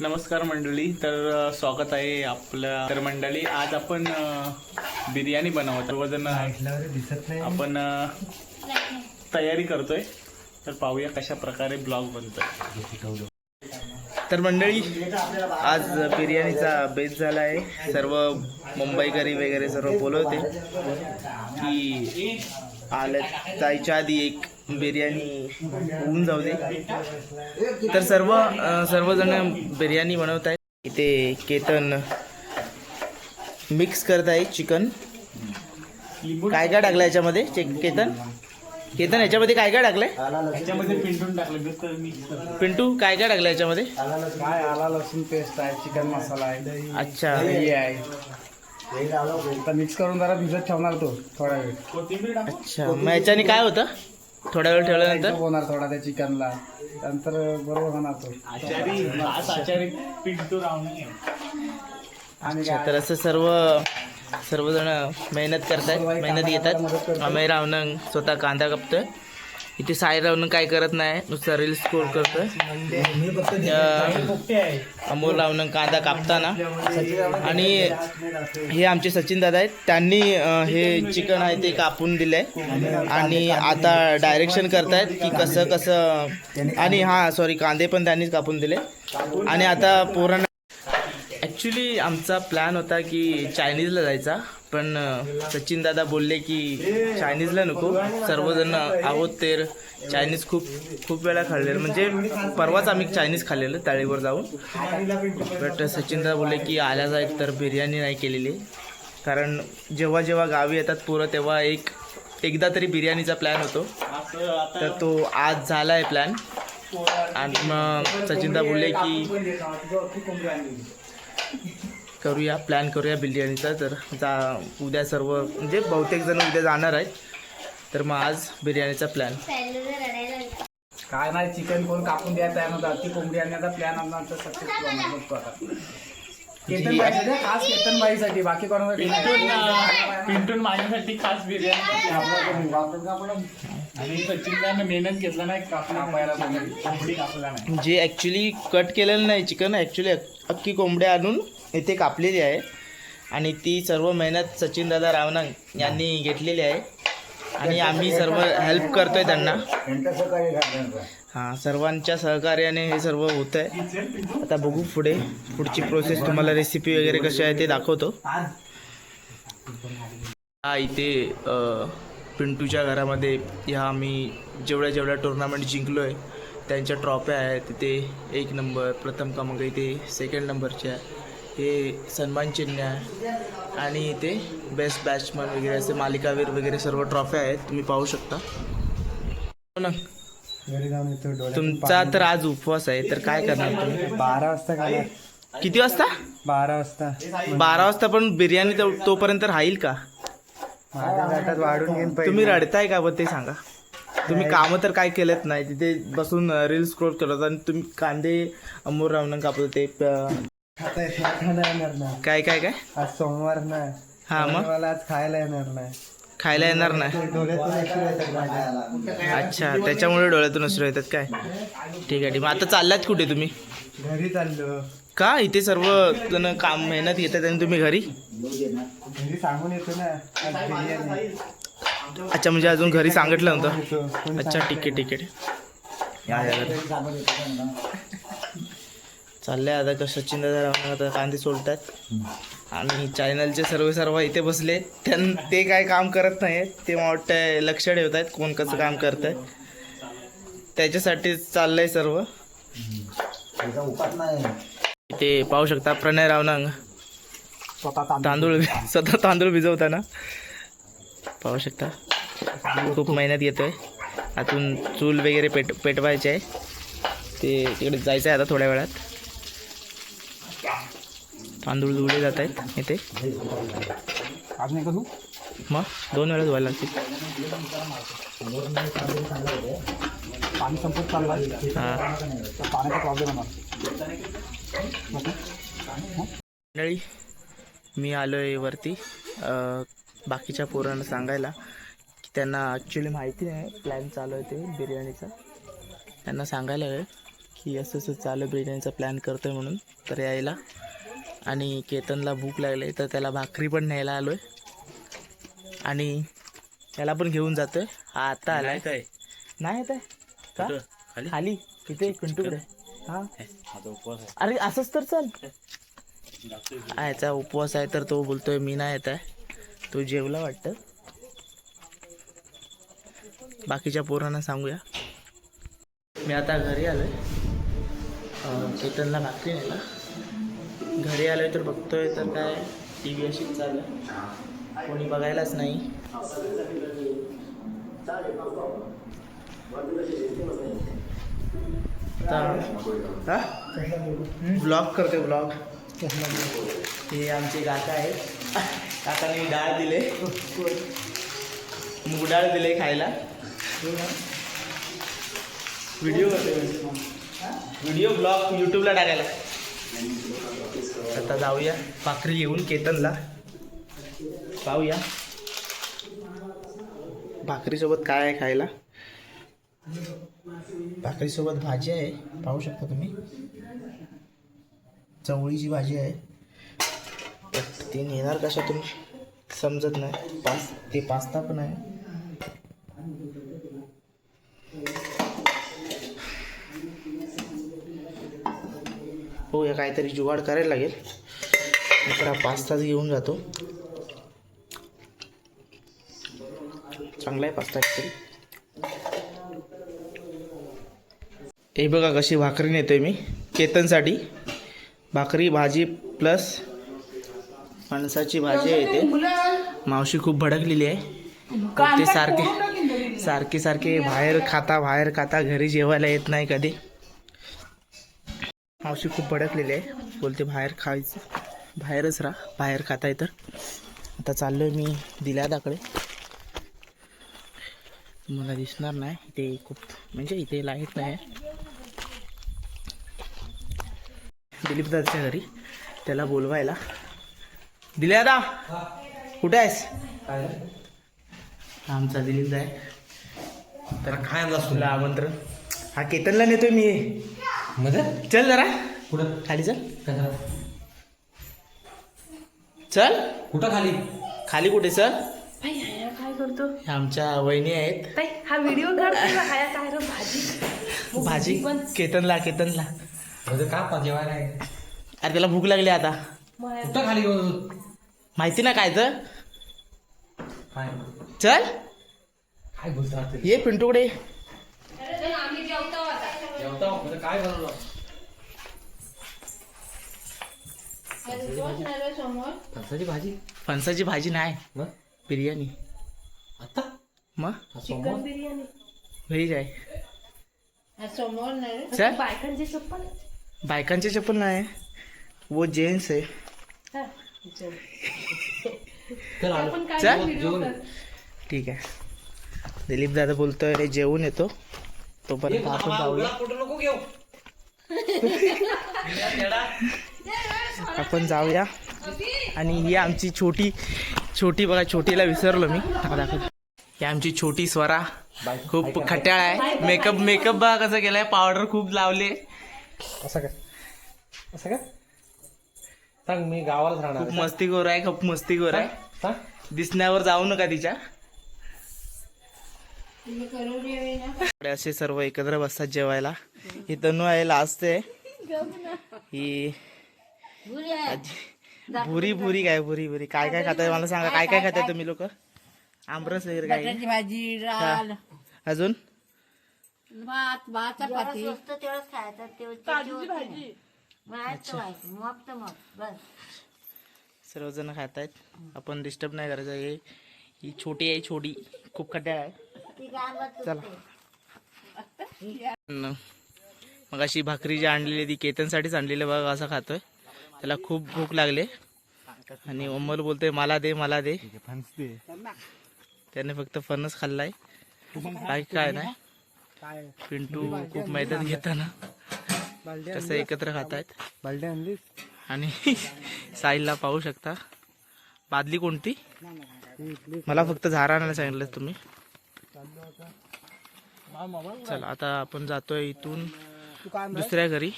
नमस्कार मंडळी तर स्वागत आहे आपल्या तर मंडळी आज आपण बिर्याणी बनवत सर्वजण दिसत नाही. आपण तयारी करतोय. तर पाहूया कशा प्रकारे ब्लॉग बनतोय. तर मंडळी आज बिर्याणीचा बेस झाला आहे. सर्व मुंबईकरी वगैरे सर्व बोलवते. की आल्या जायच्या आधी एक बिर्याणी होऊन जाऊ दे. तर सर्व सर्वजण बिर्याणी बनवत आहेत. इथे केतन मिक्स करत आहे चिकन. काय काय टाकलं याच्यामध्ये? केतन? केतन याच्यामध्ये काय काय टाकलंय? पिंटू काय काय टाकलं याच्यामध्ये? काय आला लसूण पेस्ट आहे चिकन मसाला आहे अच्छा. आहे. मिक्स करून जरा भिजत ठेवणार तो थोडा वेळ. अच्छा मग याच्याने काय होतं? थोडा वेळ ठेवल्यानंतर? होणार थोडा त्या चिकनला. नंतर बरोबर होणार तो. आणि तर असं सर्व सर्वजण मेहनत करतायत मेहनत घेतात. आम्ही रावणं स्वतः कांदा कापतोय. इथे साई रावणं काय करत नाही नुसतं रील्स स्कोर करतोय. अमोल रावणं कांदा कापताना. आणि हे आमचे सचिन दादा आहेत त्यांनी हे चिकन आहे ते कापून दिले आणि आता डायरेक्शन करतायत की कसं कसं आणि हा सॉरी कांदे पण त्यांनीच कापून दिले. आणि आता पोरांना ॲक्च्युली आमचा प्लॅन होता की चायनीजला जायचा. पण सचिन दादा बोलले की चायनीजला नको. सर्वजण आहोत तर चायनीज खूप खूप वेळा खाल्लेलं. म्हणजे परवाच आम्ही चायनीज खाल्लेलं ताळीवर जाऊन. बट सचिन दादा बोलले की आल्याच जाईल तर बिर्याणी नाही केलेली. कारण जेव्हा जेव्हा गावी येतात पोरं तेव्हा एक एकदा तरी बिर्याणीचा प्लॅन होतो. तर तो आज झाला आहे प्लॅन. आणि मग सचिनदा बोलले की करूया प्लॅन करूया बिर्याणीचा. तर जा उद्या सर्व म्हणजे बहुतेक जण उद्या जाणार आहेत. तर मग आज बिर्याणीचा प्लॅन काय नाही चिकन कोण कापून द्यायला तयार नव्हता ती कोंबडी आणण्याचा प्लॅन आमचा सक्सेसफुल आता. केतन बाईसाठी खास केतन बाईसाठी बाकी कोणासाठी नाही. पिंटून माझ्यासाठी खास बिर्याणी आपलं आपण- आपण- आणि सचिनला मेहनत घेतला नाही कापला कोंबडी कापला नाही जे ॲक्च्युली कट केलेलं नाही चिकन ॲक्च्युली अख्खी कोंबड्या आणून इथे कापलेली आहे. आणि ती सर्व मेहनत सचिन दादा रावनांग यांनी घेतलेली आहे. आणि आम्ही सर्व हेल्प करतोय त्यांना. हां सर्वांच्या सहकार्याने हे सर्व होत आहे आता बघू पुढे पुढची प्रोसेस तुम्हाला रेसिपी वगैरे कशी आहे ते दाखवतो. हा इथे पिंटूच्या घरामध्ये ह्या आम्ही जेवढ्या जेवढ्या टुर्नामेंट जिंकलो आहे त्यांच्या ट्रॉफ्या आहेत. तिथे एक नंबर प्रथम क्रमांक इथे सेकंड नंबरचे आहे. हे सन्मान चिन्ह आहे. आणि इथे बेस्ट बॅट्समन वगैरे असे मालिकावीर वगैरे सर्व ट्रॉफ्या आहेत. तुम्ही पाहू शकता. हो तुमचा तर आज उपवास आहे तर काय करणार तुम्ही. बारा वाजता खाणार. किती वाजता? बारा वाजता. बारा वाजता पण बिर्याणी तो- तोपर्यंत राहील का? वाढून. तुम्ही रडताय का बरं ते सांगा. तुम्ही कामं तर काय केलेत नाही तिथे बसून रील्स स्क्रोल करत आणि तुम्ही कांदे अमोर रावणं कापत प- आता खायला येणार नाही. काय काय काय? आज सोमवार ना हा मग? मला आज खायला येणार नाही. खायला येणार नाही. डोळ्यातून अश्रू येतात माझ्या. अच्छा त्याच्यामुळे डोळ्यातून असं येतात काय? ठीक आहे ठीक मग आता चाललात कुठे तुम्ही? घरी चाललो. का? इथे सर्व जण काम मेहनत घेतात आणि तुम्ही घरी? घरी सांगून येतो ना. आज बिर्याणी अच्छा म्हणजे अजून घरी सांगितलं नव्हतं? येतो. कोणी अच्छा ठीक आहे ठीक आहे. या या घरी. चाललंय आता का सचिन दादा कांदे सोडतात. आणि चॅनलचे सर्व सर्व इथे बसले. त्यां ते काय काम करत नाहीत ते वाटतं लक्ष ठेवत आहेत कोण कसं काम करत आहे त्याच्यासाठीच चाललंय सर्व. इथे पाहू शकता प्रणय रावणांग स्वतः तांदूळ तांदूळ स्वतः तांदूळ भिजवताना. पाहू शकता. खूप मेहनत घेतोय. आतून चूल वगैरे पेट पेटवायचे आहे. ते तिकडे जायचं आहे आता थोड्या वेळात. तांदूळ धुवले जात आहेत इथे. आज नाही करू मग दोन वेळा धुवायला लागतील. पाणी संपत चालला तर पाण्याचा प्रॉब्लेम होणार. मंडळी मी आलो आहे वरती बाकीच्या पोरांना सांगायला की त्यांना ॲक्च्युली माहिती नाही प्लॅन चालू आहे ते बिर्याणीचा. त्यांना सांगायला आहे की असं असं चालू बिर्याणीचा प्लॅन करतोय म्हणून. तर यायला आणि केतनला भूक लागली तर त्याला भाकरी पण न्यायला आलोय. आणि त्याला पण घेऊन जातोय. आता आलाय. काय? नाही येत आहे. का? खाली? तिथे पिंटूकडे हा. अरे असंच तर चल. याचा उपवास आहे तर तो बोलतोय मी नाही येत आहे. तो जेवला वाटतं. बाकीच्या पोरांना सांगूया. मी आता घरी आलोय. केतनला भाकरी नेला घरी आलोय तर बघतोय तर काय टी व्ही अशीच चालू आहे. कोणी बघायलाच नाही. ब्लॉग करते ब्लॉग हे आमचे काका आहेत. काकाने डाळ दिले. मूग डाळ दिले खायला. व्हिडिओ करते व्हिडिओ ब्लॉग यूट्यूबला टाकायला. आता जाऊया भाकरी घेऊन केतनला. पाहूया. भाकरीसोबत काय आहे खायला? भाकरीसोबत भाजी आहे. पाहू शकता तुम्ही. चवळीची भाजी आहे. ती नेणार कशातून समजत नाही. पास ते पास्ता पण आहे. काहीतरी जुगाड करायला लागेल. तर हा पास्ताच घेऊन जातो. चांगला आहे पास्ता ॲक्च्युली हे बघा कशी भाकरी नेतोय मी. केतनसाठी भाकरी भाजी प्लस फणसाची भाजी आहे इथे. मावशी खूप भडकलेली आहे. ते सारखे सारखे सारखे बाहेर खाता बाहेर खाता घरी जेवायला येत नाही कधी. मावशी खूप भडकलेली आहे बोलते बाहेर खायचं. बाहेरच राहा. बाहेर खाता तर आता चाललोय मी दिल्यादाकडे मला दिसणार नाही. इथे खूप म्हणजे इथे लाइट नाही दिलीप दादाच्या घरी. त्याला बोलवायला. दिले दादा कुठे आहेस? आमचा दिलीप दा आहे. तर खायला तुला आमंत्रण. हा केतनला नेतोय मी. मध्ये? चल जरा. कुठं? खाली चल. चल. कुठं खाली? खाली कुठे चल. बाई ह्या काय करतो? ह्या आमच्या वहिनी आहेत. बाई हा व्हिडिओ काढतो का ह्या काय रे भाजी. भाजी. केतनला केतनला. म्हणजे का पा जेवायला आहे? अरे त्याला भूक लागली आता. मला- कुठं खाली? माहिती ना काय तर. काय? चल. काय बोलता ये पिंटूकडे जेवता म्हणजे काय बनवलं? फणसाची भाजी. फणसाची भाजी नाही. मग? बिर्याणी. आता? मग? चिकन? बिर्याणी. व्हेज आहे समोर नाही. बायकांची चप्पल बायकांची चप्पल नाही. वो जेंट्स आहे. हा, चल. ठीक आहे. दिलीप दादा बोलतोय रे जेवून येतो. तोपर्यंत आपण जाऊया. कुठं नको घेऊ. आपण जाऊया. आणि ही आमची छोटी छोटी बघा छोटीला विसरलो मी. हा दाखव. ही आमची छोटी स्वरा. खूप खट्याळ आहे. मेकअप मेकअप बघा कसं केलाय. पावडर खूप लावले. असं काय असं काय सांग मी गावालाच राहणार खूप मस्तीखोर आहे खूप मस्तीखोर आहे. सांग दिसण्यावर जाऊ नका तिच्या. असे सर्व एकत्र बसतात जेवायला. ही तनू आहे लास्ट आहे. ही भुरी भुरी काय भुरी भुरी काय काय खाताय मला सांगा काय काय खाताय तुम्ही लोक? आमरस वगैरे काय? भाजी. अजून? भात भात चपाती. तेवढंच खायचं तेवढं सर्वजण खात आहेत आपण डिस्टर्ब नाही करायचं हे ही छोटी आहे छोटी. खूप खड्ड्या आहे. चला. न. मग अशी भाकरी जी आणलेली ती केतनसाठीच आणलेली बघा असं खातोय. त्याला खूप भूक लागले. आणि अम्मल बोलतोय मला दे मला दे. त्याने फक्त फणस खाल्लाय. काय काय नाही. पिंटू खूप मैदान घेताना कसं एकत्र खातायत. आणि साईलला पाहू शकता. बादली कोणती? मला फक्त झारा आणायला सांगितलं तुम्ही. चला आता आपण जातोय इथून? दुसऱ्या घरी.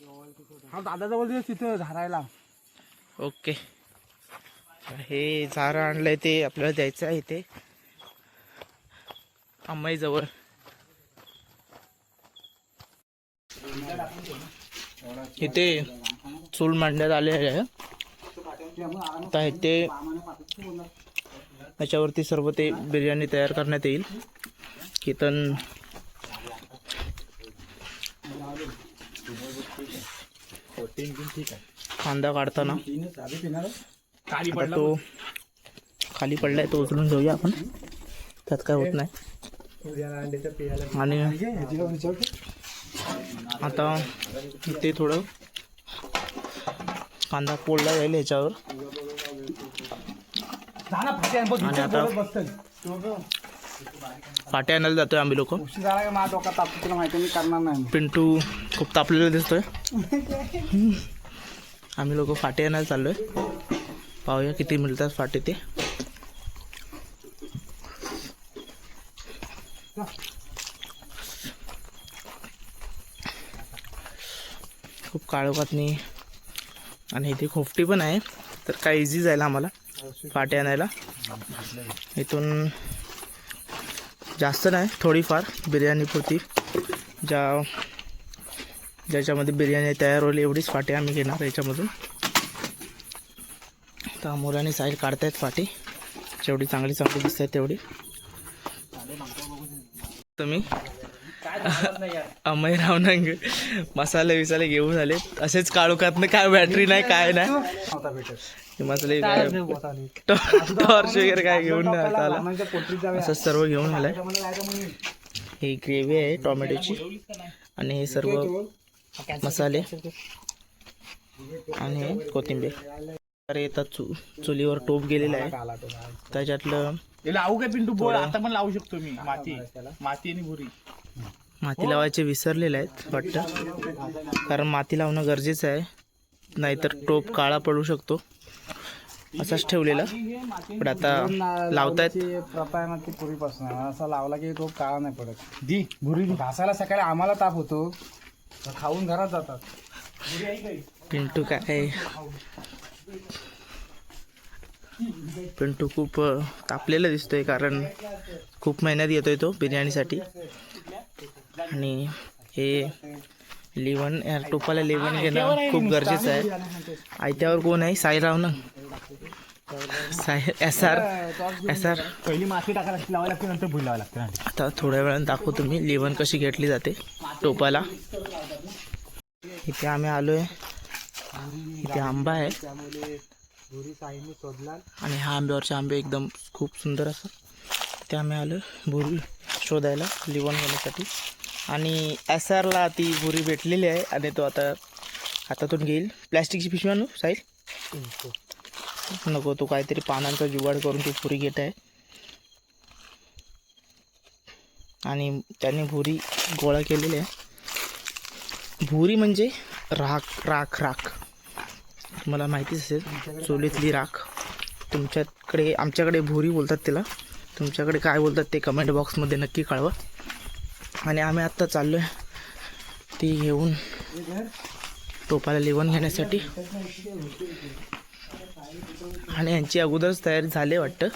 हा दादाजवळ दे तिथं झाडायला ओके. हे झाडं आणलंय ते आपल्याला द्यायचं आहे इथे. जवळ. इथे चूल मांडण्यात आलेले आहे. आता इथे त्याच्यावरती सर्व ते बिर्याणी तयार करण्यात येईल. कीर्तन कांदा काढताना. खाली आता तो खाली पडलाय तो उचलून घेऊया आपण. त्यात काय होत नाही. आणि आता इथे थोडं कांदा पोळला जाईल ह्याच्यावर आणि आता फाटे आणायला जातोय आम्ही लोक. उशीर झाला का माझा डोका तापतो तुला माहिती आहे, मी करणार नाही. पिंटू खूप तापलेला दिसतोय. आम्ही लोक फाटे आणायला चाललोय. पाहूया किती मिळतात फाटे ते. खूप काळोखातनी आणि इथे खोपटी पण आहे तर काय इझी जाईल आम्हाला फाटे आणायला. इथून जास्त नाही थोडीफार बिर्याणी पुरती ज्या ज्याच्यामध्ये बिर्याणी तयार होईल एवढीच फाटी आम्ही घेणार याच्यामधून. तर मोराने साईड काढतायत फाटी. जेवढी चांगली चांगली दिसत आहे तेवढी. तुम्ही? अमय रावनंग मसाले विसाले घेऊन आले. असेच काळोखातनं काय बॅटरी नाही काय नाही. हे मसाले टॉर्च वगैरे काय घेऊन आला. असं सर्व घेऊन आलाय. ही ग्रेव्ही आहे टोमॅटोची. आणि हे सर्व मसाले आणि कोथिंबीर. तर येतात चु चुलीवर टोप गेलेला आहे. त्याच्यातलं लावू काय पिंटू बोल आता पण लावू शकतो मी. माती. माती आणि भुरी. माती लावायचे विसरलेले आहेत वाटतं. कारण माती लावणं गरजेचं आहे. नाहीतर टोप काळा पडू शकतो. असाच ठेवलेला. पण आता लावतायत. ती प्रथा आहे ना ती पूर्वीपासून आहे. असा लावला की तो काळा नाही पडत. दी भुरी घासायला सकाळी आम्हाला ताप होतो. खाऊन घरात जातात. पिंटू काय पिंटू खूप तापलेला दिसतोय कारण खूप मेहनत येतोय तो बिर्याणीसाठी. आणि हे लिवण या टोपाला लिवण घेणं खूप गरजेचं आहे. आयत्यावर कोण आहे? साईराव ना. Sai S R S R पहिली माती टाकायला लावायला लागते नंतर लागते आता थोड्या वेळानं दाखवतो मी. लिवण कशी घेतली जाते टोपाला. इथे आम्ही आलो आहे इथे आंबा आहे. आणि हा आंब्यावरचे आंबे एकदम खूप सुंदर असतात. ते आम्ही आलो भुरी शोधायला लिवण घेण्यासाठी. आणि एस आरला ती भुरी भेटलेली आहे आणि तो आता हातातून घेईल. प्लॅस्टिकची पिशवी आणू साईल नको तो काहीतरी पानांचा जुगाड करून ती भुरी घेत आहे. आणि त्याने भुरी गोळा केलेली आहे. भुरी म्हणजे राख राख राख. मला माहितीच असेल चोलीतली राख. तुमच्याकडे आमच्याकडे भुरी बोलतात तिला. तुमच्याकडे काय बोलतात ते कमेंट बॉक्समध्ये नक्की कळवा. आणि आम्ही आत्ता चाललो आहे ती घेऊन टोपाला लिवण घेण्यासाठी. आणि यांची अगोदरच तयारी झाली वाटतं.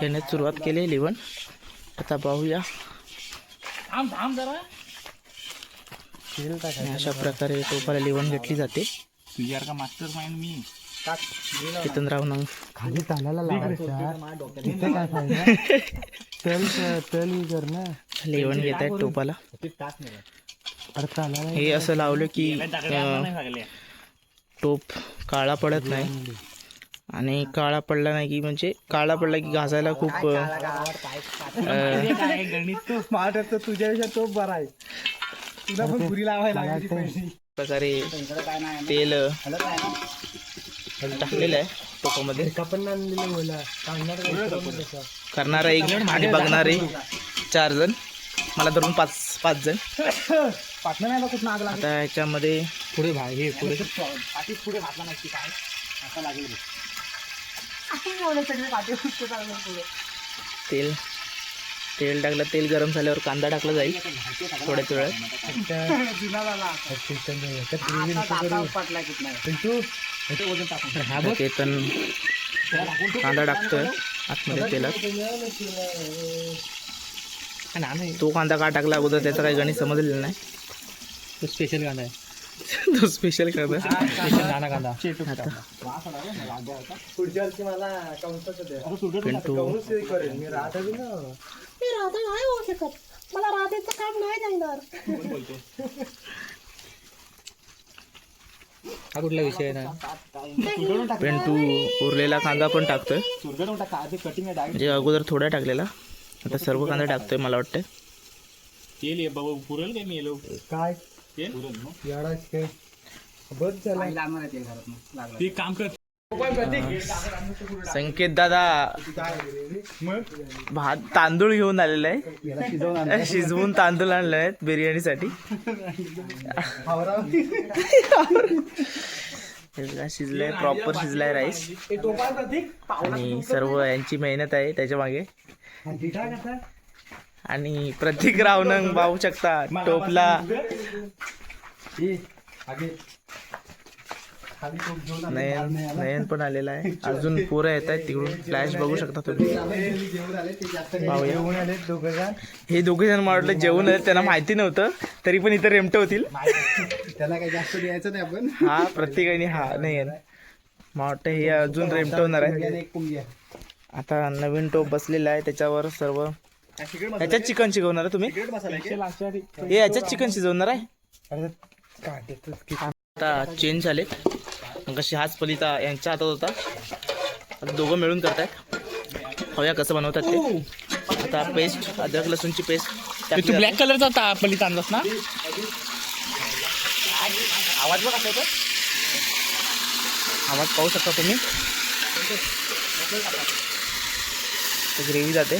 घेण्यास सुरुवात केली लिवण आता पाहूया. थांब थांब जरा. आणि अशा प्रकारे टोपाला लिवण घेतली जाते. तुझ्यासारखा मास्टर माइंड मी? चेतनराव नंग. खाली तालाला तल तल कर ना. लेवण घेत आहेत टोपाला. हे असं लावलं की टोप काळा पडत नाही. आणि काळा पडला नाही की म्हणजे काळा पडला की घासायला खूप अं, गणित तू स्मार्ट आहे तर तुझ्यापेक्षा तो बरा आहे. तुला पण भुरी लावायला लागली पहिली. प्रकारे तेल टाकलेलं आहे टोपामध्ये करणारा एक आणि बघणारे चार जण. मला धरून पाच पाच जण. पाटणं नाही कुठं आग लागली. आता ह्याच्यामध्ये पुढे भाग हे पुढे. पाठी पुढे घातला नाही की काय? असं लागेल. तेल. तेल टाकलं तेल गरम झाल्यावर कांदा टाकला जाईल. थोड्याच वेळात. केतन कांदा टाकतोय आतमध्ये तेलात. तो कांदा का टाकला अगोदर त्याचं काही गणित समजलेलं नाही. तो स्पेशल कांदा आहे. तो स्पेशल कांदा. स्पेशल मी राधा नाही होऊ शकत मला राधेचं काम नाही जाणार हा कुठला विषय आहे ना? पिंटू उरलेला कांदा पण टाकतोय. कटिंग आहे म्हणजे अगोदर थोडा टाकलेला. आता सर्व कांदा टाकतोय मला वाटतं तेल आहे बाबा पुरेल काय मी येलो काय? तेल? पुरेल ना येडाच काय? बस झाला लागणार आहे ते घरात लागला ते काम कर. संकेत दादा भात तांदूळ घेऊन आलेला आहे शिजवून तांदूळ आणले आहेत बिर्याणीसाठी. शिजलंय प्रॉपर शिजलाय राईस आणि सर्व यांची मेहनत आहे त्याच्यामागे. आणि प्रतीक रावणंग पाहू शकता टोपला. नयन नयन पण आलेला आहे. अजून पोरं येत आहेत तिकडून. फ्लॅश बघू शकता तुम्ही. हे दोघे जण. मला वाटलं जेवण आले त्यांना माहिती नव्हतं. तरी पण इथं रेमट होतील. त्याला काही जास्त द्यायचं नाही आपण. हा प्रत्येकाने हा नयन. मला वाटतं हे अजून रेमट होणार आहे. आता नवीन टोप बसलेला आहे त्याच्यावर सर्व याच्यात चिकन शिकवणार आहे तुम्ही? हे याच्यात चिकन शिजवणार आहे? आता चेंज झालेत. कशी हाच पलिता यांच्या हातात होता. आता दोघं मिळून करतायत. पाहूया कसं बनवतात ते. आता पेस्ट अद्रक लसूणची पेस्ट तू ब्लॅक कलरचा होता पल्ली आणलास ना? आवाज बघ कसा आवाज पाहू शकता तुम्ही. ग्रेव्ही जाते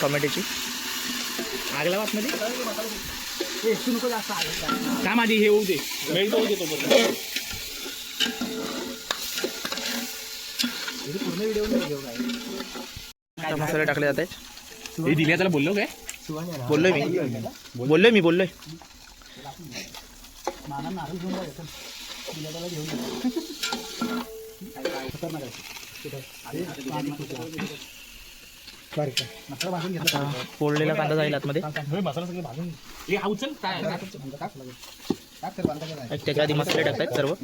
टोमॅटोची. आगला वाटमध्ये काय माझी हे होऊ दे. मेल्ट होऊ दे तो मसाले टाकले जात आहेत. हे दिल्या त्याला बोललो काय? बोललोय मी. बोललोय मी बोललोय. फोडलेला कांदा जाईल आतमध्ये. मसाला सगळं भाजून उचल. काय? एक त्याच्या आधी मसाले टाकतायत सर्व.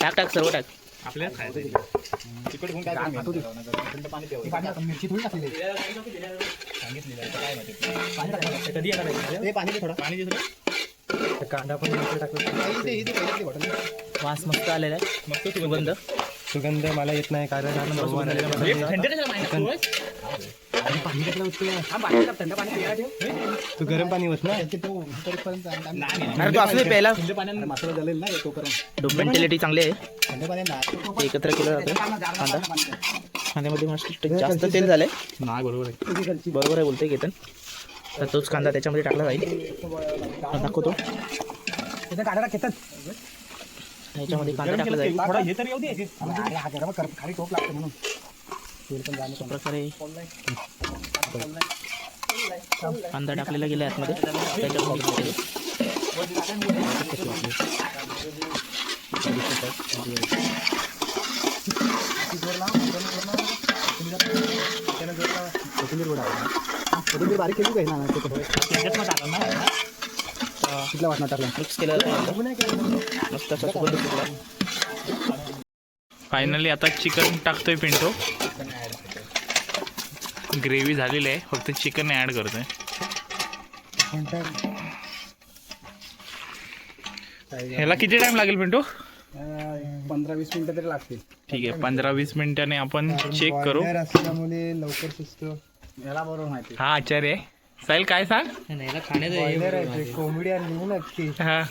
टाक टाक सर्व टाक. आपल्याला खायचं काय कधी येणार पाणी थोडं पाणी दे थोडं कांदा पण वास मस्त आलेला आहे. मस्त सुगंध. सुगंध मला येत नाही कारण हे थंड कशाला पाणी टाकतोय? हा, पाणी टाक, थंड पाणी प्यायला ठेव. तू गरम पाणी होत ना. नाही, नाही, अरे तू असू प्यायला. थंड पाण्यानं मसाला झालेला ना तोपर्यंत. डोमेंटॅलिटी चांगली आहे. ते एकत्र केलं जातं. कांदा. कांद्यामध्ये मस्त जास्त तेल झालंय. नाही बरोबर आहे. बरोबर आहे बोलतोय केतन. तर तोच कांदा त्याच्यामध्ये टाकला जाईल. हा, दाखवतो. काढा घेतात ह्याच्यामध्ये कांदा टाकला जाईल. थोडा हे तर येऊ दे. खाली टोप लागते म्हणून. प्रकारे कांदा टाकलेला गेला आतमध्ये. कोथिंबीर बारीक केली पाहिजे ना कितला वाटणार टाकला? मिक्स केलं फायनली आता चिकन टाकतोय पिंटो. ग्रेव्ही झालेली आहे. फक्त चिकन ॲड करतोय. ह्याला किती टाइम लागेल पिंटो? पंधरा वीस मिनिटं तरी लागतील ठीक आहे पंधरा वीस मिनिटाने आपण चेक करू. असल्यामुळे लवकर शिजतो याला बरोबर माहिती हा आचार्य साहिल काय सांग? कोंबडी आणली नक्की हा.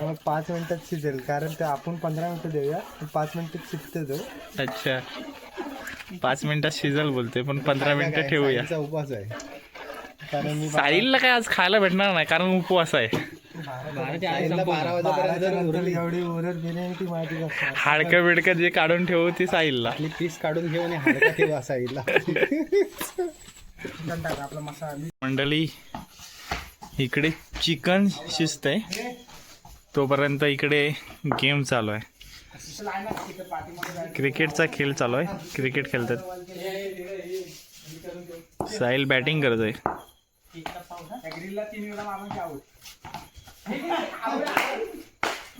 मग पाच मिनिटात शिजेल कारण ते आपण पंधरा मिनिटं देऊया पाच मिनिटात शिजते तो. अच्छा. पाच मिनिटात शिजल बोलते पण पंधरा मिनिटं ठेवूया. उपवास आहे. कारण मी साहिलला काय आज खायला भेटणार नाही कारण उपवास आहे. साईला बारा वाजेपर्यंत एवढी ओरड बिर्याणी ती माहिती असणार हाडकं बिडकं जे काढून ठेवू ती साहिलला. आपली पीस काढून घेऊन हाडका ठेवा साईडला चिकन टाका आपला मसाला मंडळी इकडे चिकन शिजत आहे तोपर्यंत इकडे गेम चालू आहे. क्रिकेटचा खेळ चालू आहे. क्रिकेट खेळतात. साहिल बॅटिंग करत आहे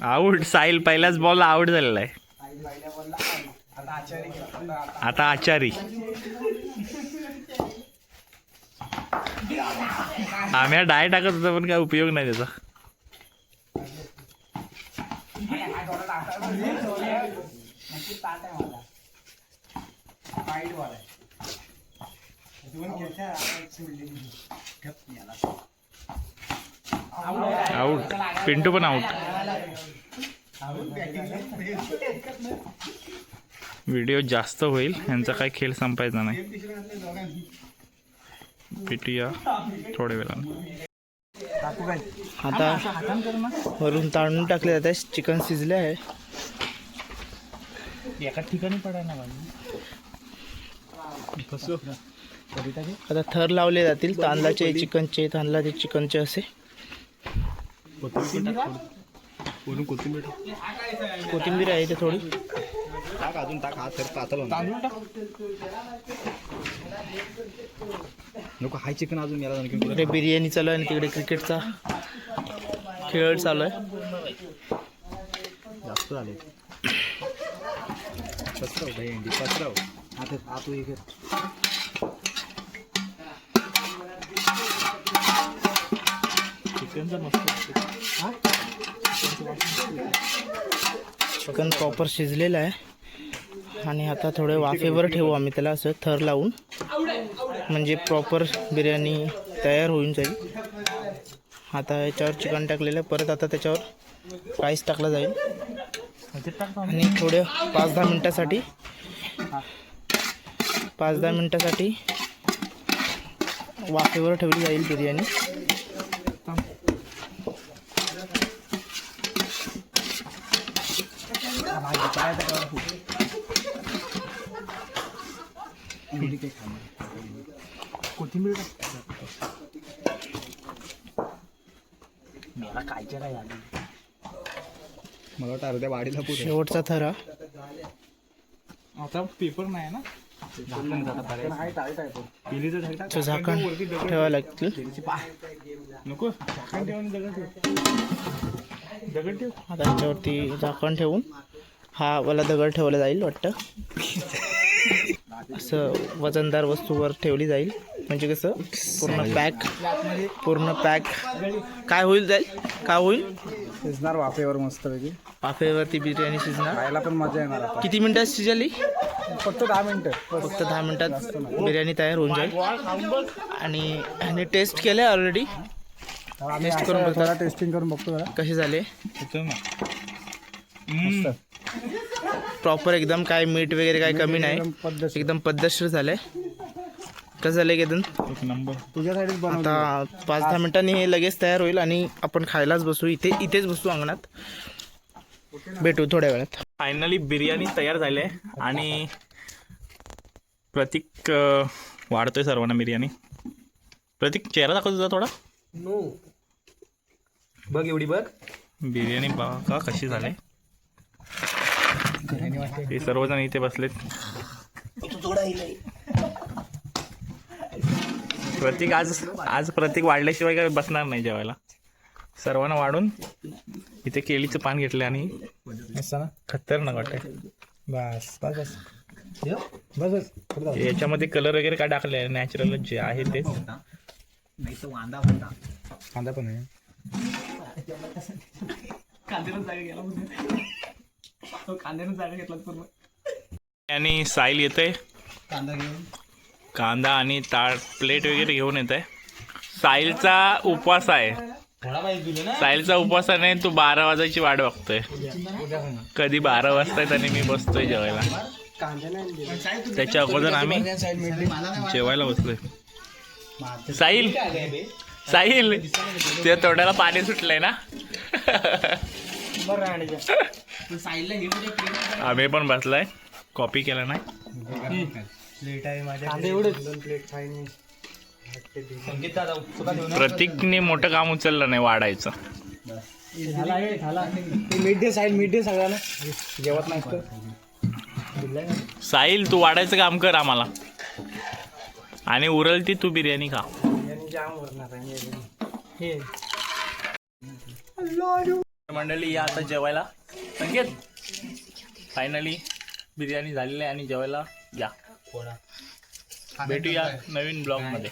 आऊट साहिल पहिल्याच बॉल आऊट झालेला आहे. आता आता आचारी. आम्ही डाय टाकत होतो पण काय उपयोग नाही त्याचा. नक्की ताट आहे मला. वाईट बॉल आहे. आऊट पिंटू पण आऊट व्हिडिओ जास्त होईल. यांचा काही खेळ संपायचा नाही. भेटूया थोड्या वेळानं. आता वरून तांदूळ टाकले जात आहे चिकन शिजले आहे. एका ठिकाणी पडायला आता थर लावले जातील तांदळाचे चिकनचे तांदळाचे चिकनचे असे. कोथिंबीर आहे ते थोडी. नको हाय चिकन अजून याला इकडे बिर्याणी चालू आहे आणि तिकडे क्रिकेटचा. खेळ चालू आहे. जास्त झाले. पसराव भाई अंडी पसराव आता आतू एक चिकन प्रॉपर शिजलेलं आहे. आणि आता थोडे वाफेवर ठेवू आम्ही त्याला असं थर लावून. म्हणजे प्रॉपर बिर्याणी तयार होऊन जाईल. आता याच्यावर चिकन टाकलेलं आहे. परत आता त्याच्यावर राईस टाकला जाईल. आणि थोडे पाच दहा मिनटासाठी. पाच दहा मिनटासाठी वाफेवर ठेवली जाईल बिर्याणी. मला वाटतं अर्ध्या वाडीला पुढे. शेवटचा थर हा. आता पेपर नाही ना? तो झाकण ठेवावं लागतील. नको. झाकण ठेवून दगड ठेव. दगड ठेव. आता याच्यावरती झाकण ठेवून हा वाला दगड ठेवला जाईल वाटतं. असं वजनदार वस्तूवर ठेवली जाईल. म्हणजे कसं? पूर्ण पॅक पूर्ण पॅक. काय होईल जाईल? काय होईल? वाफेवर मस्त पैकी वाफेवरती बिर्याणी शिजणार? खायला पण मजा येणार आता. किती मिनिटात शिजली? फक्त दहा मिनिटं. फक्त दहा मिनिटात बिर्याणी तयार होऊन जाईल. आणि ह्याने टेस्ट केलं आहे ऑलरेडी आम्ही टेस्ट करून. थोडा टेस्टिंग करून बघतो जरा. कसे झाले? प्रॉपर एकदम काय मीठ वगैरे काय कमी नाही. एकदम पद्धतशीर. एकदम पद्धतशीर झालंय. कसं झालंय एकदम एक नंबर. तुझ्यासाठीच बनवतो. आता पाच दहा मिनिटांनी हे लगेच तयार होईल आणि आपण खायलाच बसू. इथे इथेच बसू अंगणात. भेटू थोड्या वेळात. फायनली बिर्याणी तयार झाली आहे आणि प्रतीक वाढतोय सर्वांना बिर्याणी. प्रतीक चेहरा दाखवतो तुझा थोडा. बघ एवढी बघ. बिर्याणी बघा कशी झाली. हे सर्वजण इथे बसलेत. प्रतीक आज आज प्रतीक वाढल्याशिवाय काय बसणार नाही जेवायला. सर्वांना वाढून इथे केळीचं पान घेतलं आणि असं ना? खतरनाक वाटतंय. बस बस बस. बस बस. याच्यामध्ये कलर वगैरे काय टाकले नॅचरल जे आहे तेच कांदा पण आहे. आणि साईल येते कांदा घेऊन कांदा आणि ताट प्लेट वगैरे घेऊन येत आहे साईलचा उपवास आहे. साईलचा उपवास आहे तो बारा वाजायची वाट बघतोय. कधी बारा वाजतायत आणि मी बसतोय जेवायला. त्याच्या अगोदर आम्ही जेवायला बसलोय. साहिल साहिल तुझ्या तोंडाला पाणी सुटलंय ना? आम्ही पण बसलाय. कॉपी केला नाही. प्रतीकने मोठं काम उचललं नाही वाढायचं. हे जेवत नाही साहिल तू वाढायचं काम कर आम्हाला. आणि उरल ती तू बिर्याणी खा. मंडळी या आता जेवायला. संकेत? फायनली बिर्याणी झालेली आहे आणि जेवायला या. भेटूया नवीन ब्लॉगमध्ये